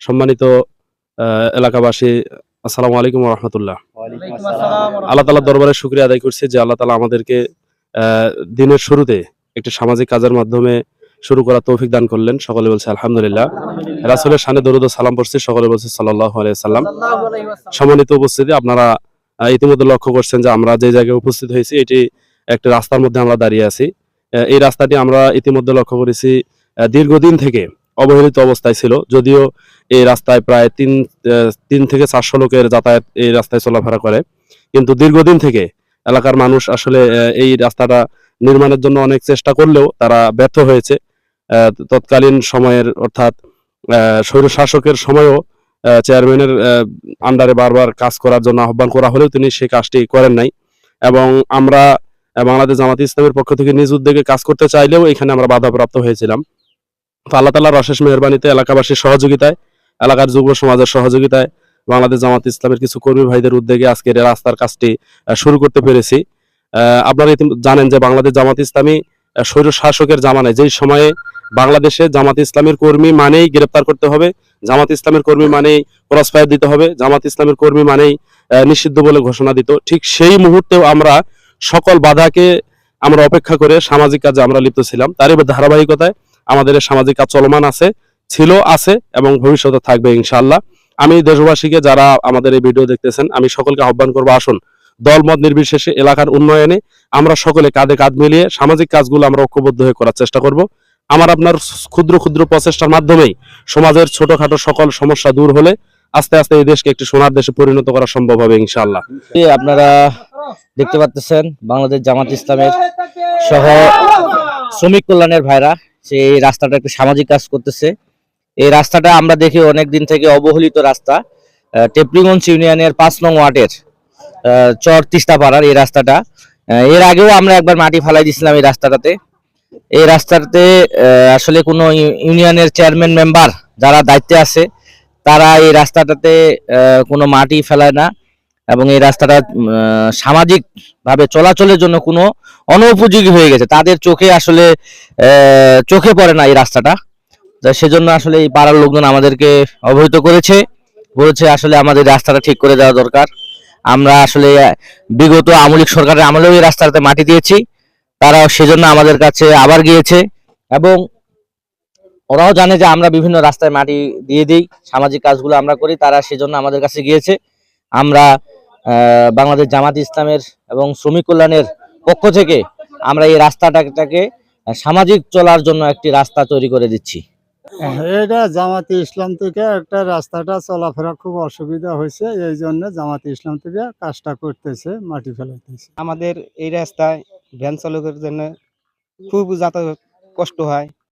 সম্মানিত এলাকাবাসী আসসালামু আলাইকুম রহমতুল্লাহ আল্লাহ তালার দরবারে শুক্রিয়া আদায় করছি যে আল্লাহ তালা আমাদেরকে দিনের শুরুতে একটি সামাজিক কাজের মাধ্যমে শুরু করা তৌফিক দান করলেন। সকলে বলছে আলহামদুলিল্লাহ। রাসুলের সানে দরুদ সালাম পড়ছি সকলে বলছে সাল্লাহ সাল্লাম সাল্লাল্লাহু আলাইহি ওয়াসাল্লাম। সম্মানিত উপস্থিতি আপনারা ইতিমধ্যে লক্ষ্য করছেন যে আমরা যে জায়গায় উপস্থিত হয়েছি এটি একটা রাস্তার মধ্যে আমরা দাঁড়িয়ে আছি। এই রাস্তাটি আমরা ইতিমধ্যে লক্ষ্য করেছি দীর্ঘদিন থেকে অবহেলিত অবস্থায় ছিল। যদিও এই রাস্তায় প্রায় তিন তিন থেকে চারশো লোকের যাতায়াত এই রাস্তায় চলাফেরা করে। কিন্তু দীর্ঘদিন থেকে এলাকার মানুষ আসলে এই রাস্তাটা নির্মাণের জন্য অনেক চেষ্টা করলেও তারা ব্যর্থ হয়েছে। তৎকালীন সময়ের অর্থাৎ স্বৈর শাসকের সময়ও চেয়ারম্যানের আন্ডারে বারবার কাজ করার জন্য আহ্বান করা হলেও তিনি সেই কাজটি করেন নাই। এবং আমরা বাংলাদেশ জামাত ইসলামের পক্ষ থেকে নিজ উদ্যোগে কাজ করতে চাইলেও এখানে আমরা বাধাপ্রাপ্ত হয়েছিলাম। তো আল্লাহ তালার অশেষ মেহরবানিতে এলাকাবাসীর সহযোগিতায়, এলাকার যুব সমাজের সহযোগিতায়, বাংলাদেশ জামাত ইসলামের কিছু কর্মী ভাইদের উদ্যোগে আজকের রাস্তার কাজটি শুরু করতে পেরেছি। আপনারা জানেন যে বাংলাদেশ জামাত ইসলামী স্বৈর শাসকের জামানায়, যেই সময়ে বাংলাদেশে জামাত ইসলামের কর্মী মানেই গ্রেপ্তার করতে হবে, জামাত ইসলামের কর্মী মানেই ক্রস দিতে হবে, জামাত ইসলামের কর্মী মানেই নিষিদ্ধ বলে ঘোষণা দিত। ঠিক সেই মুহূর্তেও আমরা সকল বাধাকে আমরা অপেক্ষা করে সামাজিক কাজে আমরা লিপ্ত ছিলাম। তারই ধারাবাহিকতায় আমাদের সামাজিক কাজ চলমান আছে, ছিল, আছে এবং ভবিষ্যতে থাকবে ইনশাআল্লাহ। আমি দেশবাসীকে যারা আমাদের এই ভিডিও দেখতেছেন, আমি সকলকে আহ্বান করব, আসুন, দলমত নির্বিশেষে এলাকার উন্নয়নে আমরা সকলে কাঁধে কাঁধ মিলিয়ে সামাজিক কাজগুলো আমরা ঐক্যবদ্ধ হয়ে করার চেষ্টা করব। আমার আপনার ক্ষুদ্র ক্ষুদ্র প্রচেষ্টার মাধ্যমেই সমাজের ছোটখাটো সকল সমস্যা দূর হলে আস্তে আস্তে এই দেশকে একটি সোনার দেশে পরিণত করা সম্ভব হবে ইনশাল্লাহ আপনারা দেখতে পাচ্ছেন বাংলাদেশ জামাত ইসলামের সহ শ্রমিক কল্যাণের ভাইরা সেই রাস্তাটা একটু সামাজিক কাজ করতেছে। এই রাস্তাটা আমরা দেখি অনেক দিন থেকে অবহেলিত রাস্তা। টেপলিগঞ্জ ইউনিয়নের পাঁচ নং ওয়ার্ডের চর তিস্তাপাড়ার এই রাস্তাটা। এর আগেও আমরা একবার মাটি ফালাই দিয়েছিলাম এই রাস্তাটাতে। এই রাস্তাতে আসলে কোনো ইউনিয়নের চেয়ারম্যান মেম্বার যারা দায়িত্বে আছে, তারা এই রাস্তাটাতে কোনো মাটি ফেলায় না। এবং এই রাস্তাটা সামাজিক ভাবে চলাচলের জন্য কোনো অনুপযোগী হয়ে গেছে। তাদের চোখে আসলে চোখে পড়ে না এই রাস্তাটা। সেজন্য আসলে এই পাড়ার লোকজন আমাদেরকে অবহিত করেছে। বলেছে আসলে আমাদের রাস্তাটা ঠিক করে দেওয়া দরকার। আমরা আসলে বিগত আমলিক সরকারের আমলেও এই রাস্তাটাতে মাটি দিয়েছি। তারাও সেজন্য আমাদের কাছে আবার গিয়েছে এবং ওরাও জানে যে আমরা বিভিন্ন রাস্তায় মাটি দিয়ে দিই, সামাজিক কাজগুলো আমরা করি, তারা সেজন্য আমাদের কাছে গিয়েছে। আমরা বাংলাদেশ জামাত ইসলামের এবং শ্রমিক কল্যাণের পক্ষ থেকে আমরা এই রাস্তাটাকে সামাজিক চলার জন্য একটি রাস্তা তৈরি করে দিচ্ছি। এটা জামাতে ইসলাম থেকে একটা রাস্তাটা চলাফেরা খুব অসুবিধা হয়েছে এই জন্য জামাতে ইসলাম থেকে কাজটা করতেছে মাটি ফেলাইতেছে। আমাদের এই রাস্তায় ভ্যান চালকের জন্য খুব যাতায়াত কষ্ট হয়।